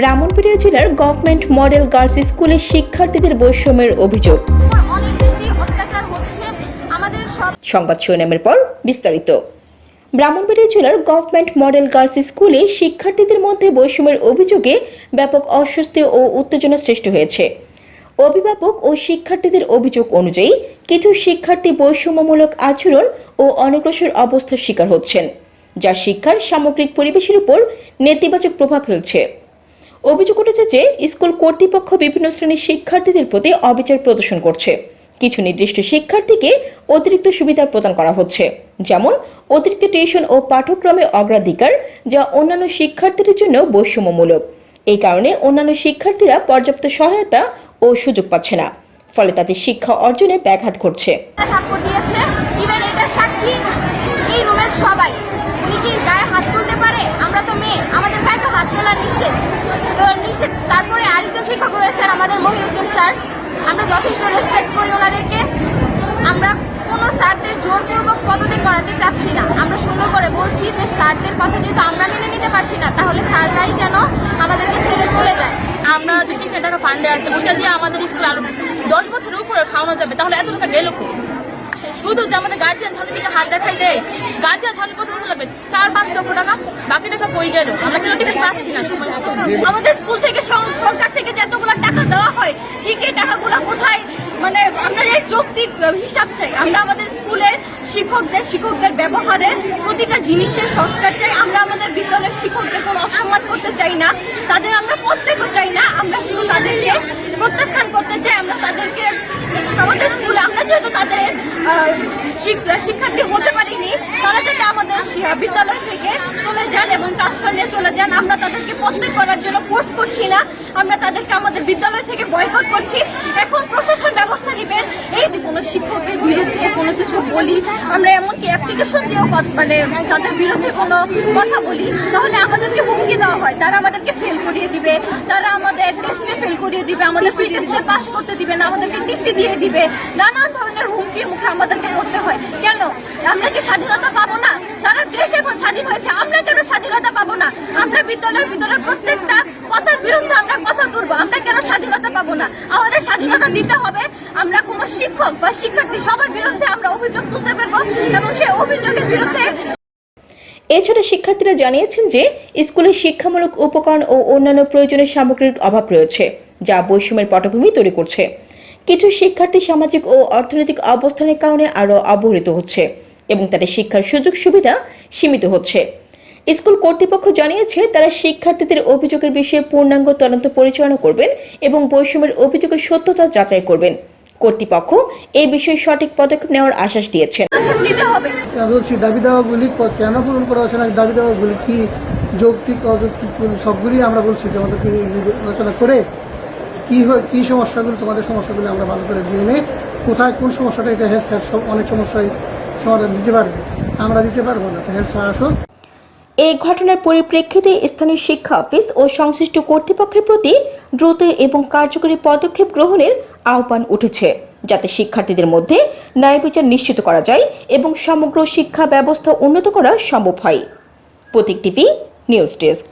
ব্রাহ্মণবাড়িয়া জেলার government model girls স্কুলের শিক্ষার্থীদের বৈষম্যের অভিযোগ। সংবাদ শিরোনামের পর বিস্তারিত। ব্রাহ্মণবাড়িয়া জেলার গভর্নমেন্ট মডেল গার্লস স্কুলে শিক্ষার্থীদের মধ্যে বৈষম্যের অভিযোগে ব্যাপক অস্বস্তি ও উত্তেজনা সৃষ্টি হয়েছে। অভিভাবক ও শিক্ষার্থীদের অভিযোগ অনুযায়ী কিছু শিক্ষার্থী বৈষম্যমূলক আচরণ ও অনগ্রসর অবস্থার শিকার হচ্ছেন, যা শিক্ষার সামগ্রিক পরিবেশের উপর নেতিবাচক প্রভাব ফেলছে। অভিযোগ উঠেছে যে স্কুল কর্তৃপক্ষ বিভিন্ন শ্রেণির শিক্ষার্থীদের প্রতি অবিচার প্রদর্শন করছে। কিছু নির্দিষ্ট শিক্ষার্থীকে অতিরিক্ত সুবিধা প্রদান করা হচ্ছে, যেমন অতিরিক্ত টিউশন ও পাঠ্যক্রমে অগ্রাধিকার, যা অন্যান্য শিক্ষার্থীদের জন্য বৈষম্যমূলক। এই কারণে অন্যান্য শিক্ষার্থীরা পর্যাপ্ত সহায়তা ও সুযোগ পাচ্ছে না, ফলে তাদের শিক্ষা অর্জনে ব্যাঘাত ঘটছে। সবাই। উনি কি গায়ে হাত তুলতে পারে? আমরা তো মেয়ে, আমাদের গায়ে তো হাত তোলা নিষেধ। তো তারপরে আরেকজন শিক্ষক রয়েছেন আমাদের মহিউদ্দিন স্যার। আমরা যথেষ্ট রেসপেক্ট করি ওনাদেরকে। আমরা কোনো স্যারদের জোরপূর্বক পদত্যাগ করাতে চাচ্ছি না। আমরা সুন্দর করে বলছি যে স্যারদের কথা যেহেতু আমরা মেনে নিতে পারছি না, তাহলে স্যাররাই যেন আমাদেরকে ছেড়ে চলে যায়। আমরা যে টিফিন ফান্ডে আছে ওইটা দিয়ে আমাদের স্কুল আরও দশ বছরের উপরে খাওয়ানো যাবে, তাহলে এত টাকা গেল? শুধু যে আমাদের গার্জিয়ান সামনে দিকে হাত দেখাই দেয় গার্জিয়ান সামনে কত বছর লাগবে, চার পাঁচ লক্ষ টাকা বাকি টাকা কই গেল? আমরা কেন টিফিন পাচ্ছি না সময় মতো। আমাদের স্কুল থেকে সরকার থেকে যতগুলো টাকা দেওয়া হয়, ঠিক এই টাকাগুলো কোথায়? মানে আমরা যে যৌক্তিক হিসাব চাই, আমরা আমাদের স্কুলের শিক্ষকদের শিক্ষকদের ব্যবহারের প্রতিটা জিনিসের সংস্কার চাই, আমরা আমাদের বিদ্যালয়ের শিক্ষকদের কোনো অসম্মান করতে চাই না, তাদের আমরা প্রত্যেকও চাই না, আমরা শুধু তাদেরকে প্রত্যাখ্যান শিক্ষার্থী হতে পারিনি। তারা যাতে আমাদের বিদ্যালয় থেকে চলে যান এবং ট্রান্সফার নিয়ে চলে যান, আমরা তাদেরকে প্রত্যেক করার জন্য ফোর্স করছি না। আমরা তাদেরকে আমাদের বিদ্যালয় থেকে বয়কট করছি। এখন প্রশাসন ব্যবস্থা নেবেন এই যে কোনো শিক্ষকের বিরুদ্ধে কোনো কিছু বলি আমরা এমনকি অ্যাপ্লিকেশন দিয়েও মানে তাদের বিরুদ্ধে কোনো কথা বলি। তাহলে আমাদেরকে হুমকি দেওয়া হয়। তারা আমাদেরকে ফেল করিয়ে দিবে। তারা আমাদের টেস্টে ফেল করিয়ে দিবে আমাদের ফ্রি টেস্টে পাস করতে দিবে না আমাদেরকে টিসি দিয়ে দিবে। নানান ধরনের হুমকির মুখে আমাদেরকে করতে হয়। কেন? আমরা কি স্বাধীনতা পাবো না? সারা দেশ এখন স্বাধীন হয়েছে। আমরা কেন স্বাধীনতা পাবো না? আমরা বিদ্যালয়ের ভিতরে প্রত্যেকটা কথার বিরুদ্ধে আমরা কথা তুলবো। আমরা কেন স্বাধীনতা পাবো না? আমাদের স্বাধীনতা দিতে হবে। শিক্ষক বা শিক্ষার্থী সবার বিরুদ্ধে আমরা অভিযোগ তুলতে পারব এবং সেই অভিযোগের বিরুদ্ধে এছাড়া শিক্ষার্থীরা জানিয়েছেন যে স্কুলে শিক্ষামূলক উপকরণ ও অন্যান্য প্রয়োজনীয় সামগ্রীর অভাব রয়েছে, যা বৈষম্যের পটভূমি তৈরি করছে। কিছু শিক্ষার্থী সামাজিক ও অর্থনৈতিক অবস্থানের কারণে আরও অবহেলিত হচ্ছে এবং তাদের শিক্ষার সুযোগ সুবিধা সীমিত হচ্ছে। স্কুল কর্তৃপক্ষ জানিয়েছে, তারা শিক্ষার্থীদের অভিযোগের বিষয়ে পূর্ণাঙ্গ তদন্ত পরিচালনা করবেন এবং বৈষম্যের অভিযোগের সত্যতা যাচাই করবেন। কর্তৃপক্ষ এই বিষয়ে সঠিক পদক্ষেপ নেওয়ার আশ্বাস দিয়েছেন বলছি দাবি দাওয়াগুলি কেন পূরণ করা হচ্ছে না দাবি দাওয়াগুলি কি যৌক্তিক, অযৌক্তিক সবগুলি আমরা বলছি যে আমাদেরকে আলোচনা করে কি হয়, কি সমস্যাগুলো, তোমাদের সমস্যাগুলো আমরা ভালো করে জেনে কোথায় কোন সমস্যাটা, এটা হেড স্যার অনেক সমস্যায় সমাধান দিতে পারবে। আমরা দিতে পারব না হেড স্যার আসুক। এই ঘটনার পরিপ্রেক্ষিতে স্থানীয় শিক্ষা অফিস ও সংশ্লিষ্ট কর্তৃপক্ষের প্রতি দ্রুত এবং কার্যকরী পদক্ষেপ গ্রহণের আহ্বান উঠেছে, যাতে শিক্ষার্থীদের মধ্যে ন্যায় বিচার নিশ্চিত করা যায় এবং সমগ্র শিক্ষা ব্যবস্থা উন্নত করা সম্ভব হয়। Pratik TV, news desk.